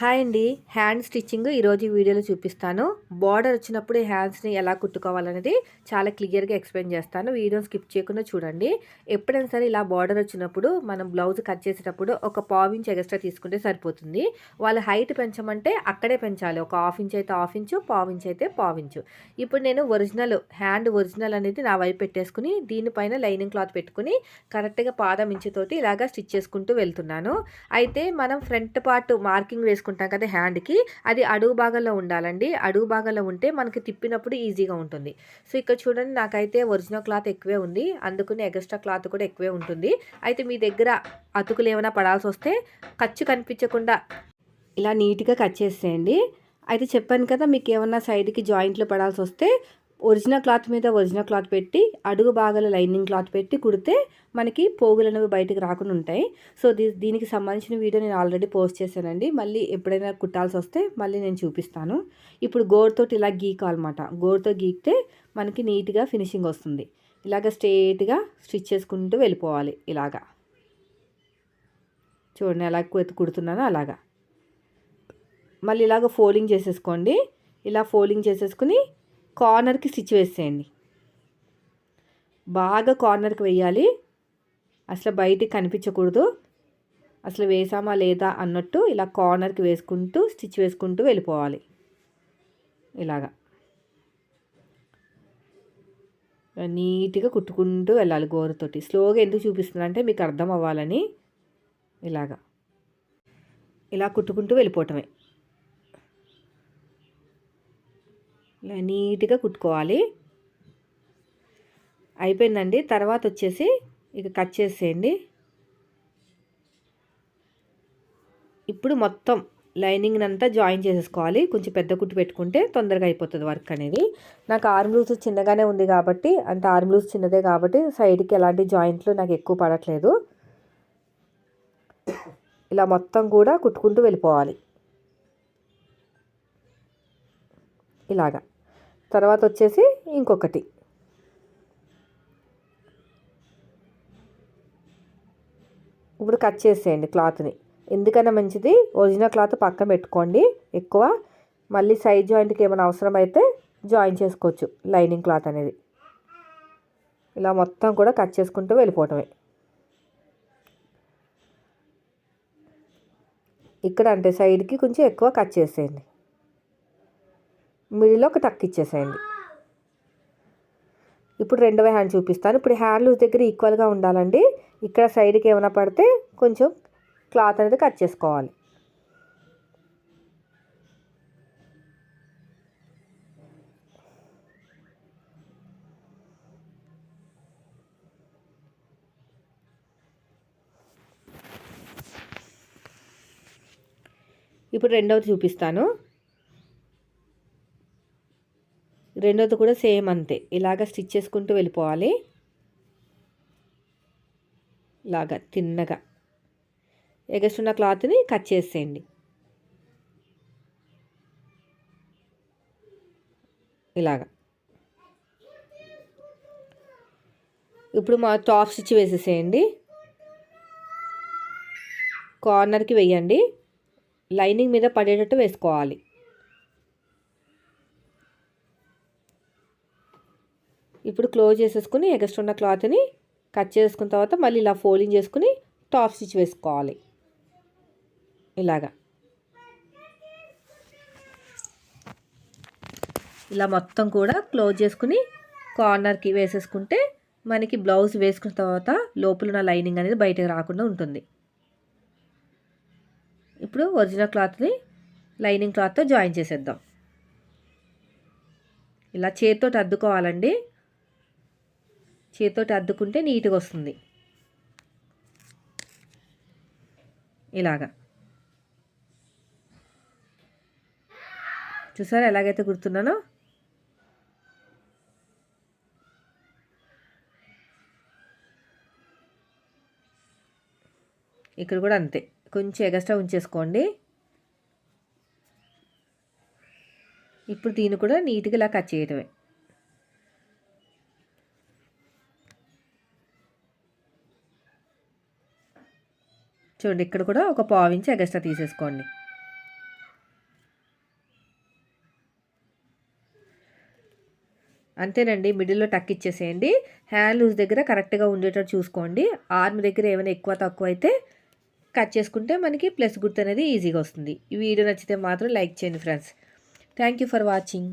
Hi అండి. Hand stitching ఈరోజు వీడియోలో చూపిస్తాను. బార్డర్ వచ్చినప్పుడు హ్యాండ్స్ని ఎలా కుట్టుకోవాలనేది చాలా క్లియర్గా ఎక్స్ప్లెయిన్ చేస్తాను. వీడియో స్కిప్ చేయకుండా చూడండి. ఎప్పుడైనా సరే ఇలా బార్డర్ వచ్చినప్పుడు మనం బ్లౌజ్ కట్ చేసేటప్పుడు ఒక పావు ఇంచ్ ఎక్స్ట్రా తీసుకుంటే సరిపోతుంది. వాళ్ళు హైట్ పెంచమంటే అక్కడే పెంచాలి. ఒక హాఫ్ ఇంచ్ అయితే హాఫ్ ఇంచు పావు ఇంచ్ అయితే పావు ఇంచు. ఇప్పుడు నేను ఒరిజినల్ హ్యాండ్ ఒరిజినల్ అనేది నా వైపు పెట్టేసుకుని దీనిపైన లైనింగ్ క్లాత్ పెట్టుకుని కరెక్ట్గా పాదం ఇంచుతోటి ఇలాగా స్టిచ్ చేసుకుంటూ వెళ్తున్నాను. అయితే మనం ఫ్రంట్ పార్ట్ మార్కింగ్ వేసుకుంటాం కదా హ్యాండ్కి అది అడుగు భాగంలో ఉండాలండి. అడుగు భాగంలో ఉంటే మనకి తిప్పినప్పుడు ఈజీగా ఉంటుంది. సో ఇక్కడ చూడండి నాకైతే ఒరిజినల్ క్లాత్ ఎక్కువే ఉంది. అందుకని ఎక్స్ట్రా క్లాత్ కూడా ఎక్కువే ఉంటుంది. అయితే మీ దగ్గర అతుకులు ఏమైనా పడాల్సి వస్తే ఖర్చు కనిపించకుండా ఇలా నీట్గా కట్ చేసేయండి. అయితే చెప్పాను కదా మీకు ఏమన్నా సైడ్కి జాయింట్లు పడాల్సి వస్తే ఒరిజినల్ క్లాత్ మీద ఒరిజినల్ క్లాత్ పెట్టి అడుగు భాగాల లైనింగ్ క్లాత్ పెట్టి కుడితే మనకి పోగులు అనేవి బయటకు రాకుండా ఉంటాయి. సో దీ దీనికి సంబంధించిన వీడియో నేను ఆల్రెడీ పోస్ట్ చేశానండి. మళ్ళీ ఎప్పుడైనా కుట్టాల్సి వస్తే మళ్ళీ నేను చూపిస్తాను. ఇప్పుడు గోర్తోటి ఇలా గీకాలన్నమాట గోర్తో గీకితే మనకి నీట్గా ఫినిషింగ్ వస్తుంది. ఇలాగ స్ట్రేట్గా స్టిచ్ చేసుకుంటూ వెళ్ళిపోవాలి ఇలాగా. చూడండి ఎలా కుడుతున్నానో అలాగా. మళ్ళీ ఇలాగ ఫోల్డింగ్ చేసేసుకోండి. ఇలా ఫోల్డింగ్ చేసేసుకుని కార్నర్కి స్టిచ్ వేసేయండి. బాగా కార్నర్కి వేయాలి. అసలు బయటికి కనిపించకూడదు. అసలు వేసామా లేదా అన్నట్టు ఇలా కార్నర్కి వేసుకుంటూ స్టిచ్ వేసుకుంటూ వెళ్ళిపోవాలి. ఇలాగా. నీట్గా కుట్టుకుంటూ వెళ్ళాలి గోరుతోటి. స్లోగా ఎందుకు చూపిస్తున్నా అంటే మీకు అర్థం అవ్వాలని ఇలాగా. ఇలా కుట్టుకుంటూ వెళ్ళిపోవటమే. ఇలా నీట్గా కుట్టుకోవాలి. అయిపోయిందండి. తర్వాత వచ్చేసి ఇక కట్ చేసేయండి. ఇప్పుడు మొత్తం లైనింగ్ అంతా జాయిన్ చేసేసుకోవాలి. కొంచెం పెద్ద కుట్టు పెట్టుకుంటే తొందరగా అయిపోతుంది వర్క్ అనేది. నాకు ఆర్మ్ లూజ్ చిన్నగానే ఉంది కాబట్టి అంటే ఆర్మ్ లూజ్ చిన్నదే కాబట్టి సైడ్కి ఎలాంటి జాయింట్లు నాకు ఎక్కువ పడట్లేదు. ఇలా మొత్తం కూడా కుట్టుకుంటూ వెళ్ళిపోవాలి. ఇలాగా. తర్వాత వచ్చేసి ఇంకొకటి. ఇప్పుడు కట్ చేసేయండి క్లాత్ని. ఎందుకన్నా మంచిది? ఒరిజినల్ క్లాత్ పక్కన పెట్టుకోండి. ఎక్కువ. మళ్ళీ సైడ్ జాయింట్కి ఏమైనా అవసరం అయితే జాయిన్ చేసుకోవచ్చు లైనింగ్ క్లాత్ అనేది. ఇలా మొత్తం కూడా కట్ చేసుకుంటూ వెళ్ళిపోవటమే. ఇక్కడ అంటే సైడ్కి కొంచెం ఎక్కువ కట్ చేసేయండి. మిడిల్లో ఒక టక్ ఇచ్చేసేయండి. ఇప్పుడు రెండవ హ్యాండ్ చూపిస్తాను. ఇప్పుడు హ్యాండ్ లూజ్ దగ్గర ఈక్వల్గా ఉండాలండి. ఇక్కడ సైడ్కి ఏమైనా పడితే కొంచెం క్లాత్ అనేది కట్ చేసుకోవాలి. ఇప్పుడు రెండవది చూపిస్తాను. రెండోది కూడా సేమ్ అంతే. ఇలాగ స్టిచ్ చేసుకుంటూ వెళ్ళిపోవాలి. ఇలాగా తిన్నగా. ఎగస్తున్న క్లాత్ని కట్ చేసేయండి. ఇలాగా. ఇప్పుడు మా టాప్ స్టిచ్ వేసేసేయండి. కార్నర్కి వేయండి. లైనింగ్ మీద పడేటట్టు వేసుకోవాలి. ఇప్పుడు క్లోజ్ చేసేసుకుని ఎగస్ట్రా ఉన్న క్లాత్ని కట్ చేసుకున్న తర్వాత మళ్ళీ ఇలా ఫోల్డింగ్ చేసుకుని టాప్ స్టిచ్ వేసుకోవాలి. ఇలాగా. ఇలా మొత్తం కూడా క్లోజ్ చేసుకుని కార్నర్కి వేసేసుకుంటే మనకి బ్లౌజ్ వేసుకున్న తర్వాత లోపల ఉన్న లైనింగ్ అనేది బయటకు రాకుండా ఉంటుంది. ఇప్పుడు ఒరిజినల్ క్లాత్ని లైనింగ్ క్లాత్తో జాయిన్ చేసేద్దాం. ఇలా చేతితో అద్దుకోవాలండి. చేతితోటి అద్దుకుంటే నీట్గా వస్తుంది. ఇలాగా. చూసారా ఎలాగైతే గుర్తున్నానో? ఇక్కడ కూడా అంతే. కొంచెం ఎగస్ట్రా ఉంచేసుకోండి. ఇప్పుడు దీన్ని కూడా నీట్గా ఇలా కట్ చేయటమే చూడండి ఇక్కడ కూడా ఒక పావించి ఎగస్ట్రా తీసేసుకోండి. అంతేనండి మిడిల్లో టక్ ఇచ్చేసేయండి. హ్యాండ్ లూజ్ దగ్గర కరెక్ట్గా ఉండేటట్టు చూసుకోండి. ఆర్మ్ దగ్గర ఏమైనా ఎక్కువ తక్కువ అయితే కట్ చేసుకుంటే మనకి ప్లస్ గుర్తు అనేది ఈజీగా వస్తుంది. ఈ వీడియో నచ్చితే మాత్రం లైక్ చేయండి ఫ్రెండ్స్. Thank for watching.